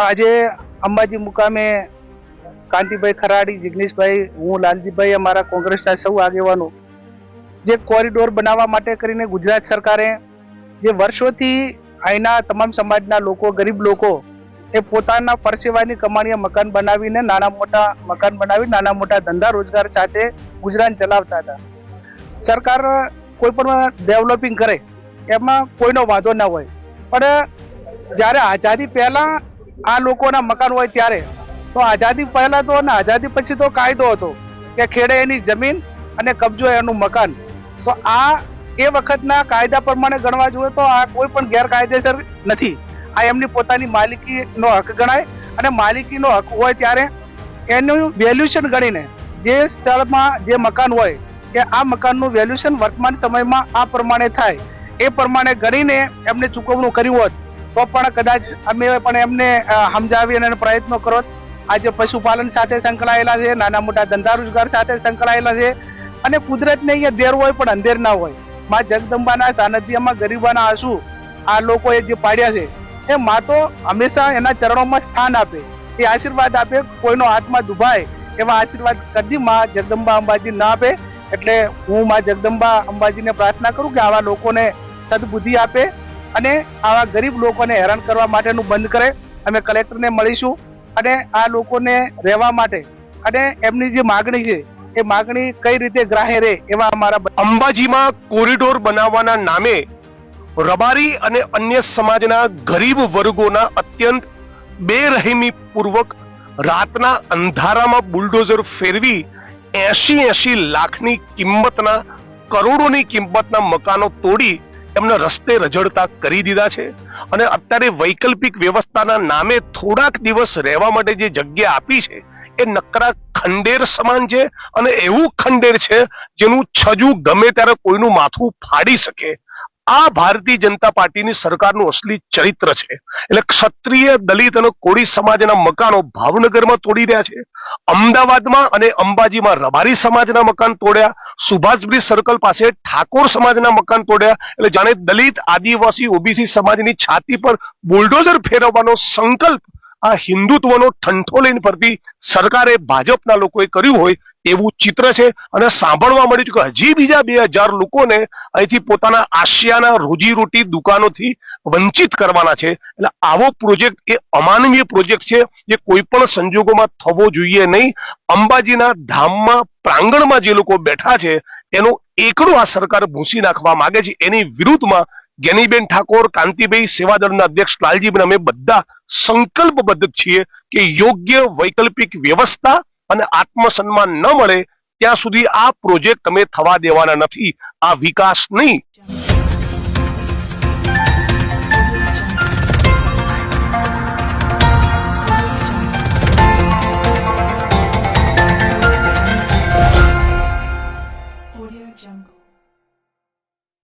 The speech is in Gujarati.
આજે અંબાજી મુકામે કાંતિભાઈ ખરાડી, જિગ્નેશભાઈ, હું, લાલજીભાઈ અમારા કોંગ્રેસના સૌ આગેવાનો. જે કોરિડોર બનાવવા માટે કરીને ગુજરાત સરકારે જે વર્ષોથી અહીંના તમામ સમાજના લોકો, ગરીબ લોકો, એ પોતાના પરસેવાની કમાણીએ મકાન બનાવીને નાના મોટા મકાન બનાવી, નાના મોટા ધંધા રોજગાર સાથે ગુજરાન ચલાવતા હતા. સરકાર કોઈ પણ ડેવલપિંગ કરે, એમાં કોઈનો વાંધો ના હોય. પણ જ્યારે આઝાદી પહેલા આ લોકોના મકાન હોય ત્યારે. તો આઝાદી પહેલા તો અને આઝાદી પછી તો કાયદો હતો કે ખેડે એની જમીન અને કબજો એનું મકાન. તો આ એ વખતના કાયદા પ્રમાણે ગણવા જોઈએ તો આ કોઈ પણ ગેરકાયદેસર નથી. આ એમની પોતાની માલિકીનો હક ગણાય અને માલિકીનો હક હોય ત્યારે એનું વેલ્યુશન ગણીને જે સ્થળમાં જે મકાન હોય કે આ મકાનનું વેલ્યુશન વર્તમાન સમયમાં આ પ્રમાણે થાય. એ પ્રમાણે ગણીને એમને ચૂકવણું કર્યું હોત. તો પણ કદાચ અમે પણ એમને સમજાવી અને પ્રયત્નો કરો. આજે પશુપાલન સાથે સંકળાયેલા છે, નાના મોટા ધંધા રોજગાર સાથે સંકળાયેલા છે અને કુદરતને અહીંયા દેર હોય પણ અંધેર ના હોય. માં જગદંબાના સાનિધ્યમાં ગરીબાના આંસુ આ લોકોએ જે પાડ્યા છે, એ માં તો હંમેશા એના ચરણોમાં સ્થાન આપે, એ આશીર્વાદ આપે, કોઈનો હાથમાં દુભાય એવા આશીર્વાદ કદી માં જગદંબા અંબાજી ના આપે. એટલે હું માં જગદંબા અંબાજીને પ્રાર્થના કરું કે આવા લોકોને સદબુદ્ધિ આપે અને આવા ગરીબ લોકોને હેરાન કરવા માટેનું બંધ કરે, અમે કલેક્ટરને મળીશું અને આ લોકોને રહેવા માટે અને એમની જે માગણી છે, એ માગણી કઈ રીતે ગ્રાહ્ય રહે એવા અમારા અંબાજીમાં કોરિડોર બનાવવાના નામે રબારી અને અન્ય સમાજના ગરીબ વર્ગોના અત્યંત બેરહેમી પૂર્વક રાતના અંધારામાં બુલડોઝર ફેરવી એસી એસી લાખની કિંમતના કરોડોની કિંમતના મકાનો તોડી એમને રસ્તે રજડતા કરી દીધા છે અને અત્યારે વૈકલ્પિક વ્યવસ્થાના નામે થોડાક દિવસ રહેવા માટે જે જગ્યા આપી છે, એ નકરા ખંડેર સમાન છે અને એવું ખંડેર છે જેનું છજુ ગમે ત્યારે કોઈનું માથું ફાડી શકે આ ભારતીય જનતા પાર્ટીની સરકારનું અસલી ચરિત્ર છે. એટલે ક્ષત્રિય દલિત અને કોળી સમાજના મકાનો ભાવનગરમાં તોડી રહ્યા છે. અમદાવાદમાં અને અંબાજીમાં રબારી સમાજના મકાન તોડ્યા. સુભાષબ્રિજ સર્કલ પાસે ઠાકોર સમાજના મકાન તોડ્યા. એટલે જાણે દલિત, આદિવાસી, ઓબીસી સમાજની છાતી પર બુલડોઝર ફેરવવાનો સંકલ્પ આ હિન્દુત્વનો ઠંઠો લઈને ફરતી સરકારે ભાજપના લોકોએ કર્યું હોય એવું ચિત્ર છે અને સાંભળવા મળ્યું કે હજી બીજા બે હજાર લોકોને અહીંથી પોતાના આશિયાના રોજીરોટી દુકાનોથી વંચિત કરવાના છે. એટલે આવો પ્રોજેક્ટ એ અમાનવીય પ્રોજેક્ટ છે. જે કોઈ પણ સંજોગોમાં થવો જોઈએ નહીં. અંબાજીના ધામમાં, પ્રાંગણમાં જે લોકો બેઠા છે, એનો એકડો આ સરકાર ભૂંસી નાખવા માંગે છે. એની વિરુદ્ધમાં જ્ઞાનીબેન ઠાકોર, કાંતિભાઈ સેવાદળના અધ્યક્ષ લાલજીબેન અમે બધા સંકલ્પબદ્ધ છીએ કે યોગ્ય વૈકલ્પિક વ્યવસ્થા અને આત્મસન્માન ન મળે, ત્યાં સુધી આ પ્રોજેક્ટ તમે થવા દેવાના નથી. આ વિકાસ નહીં.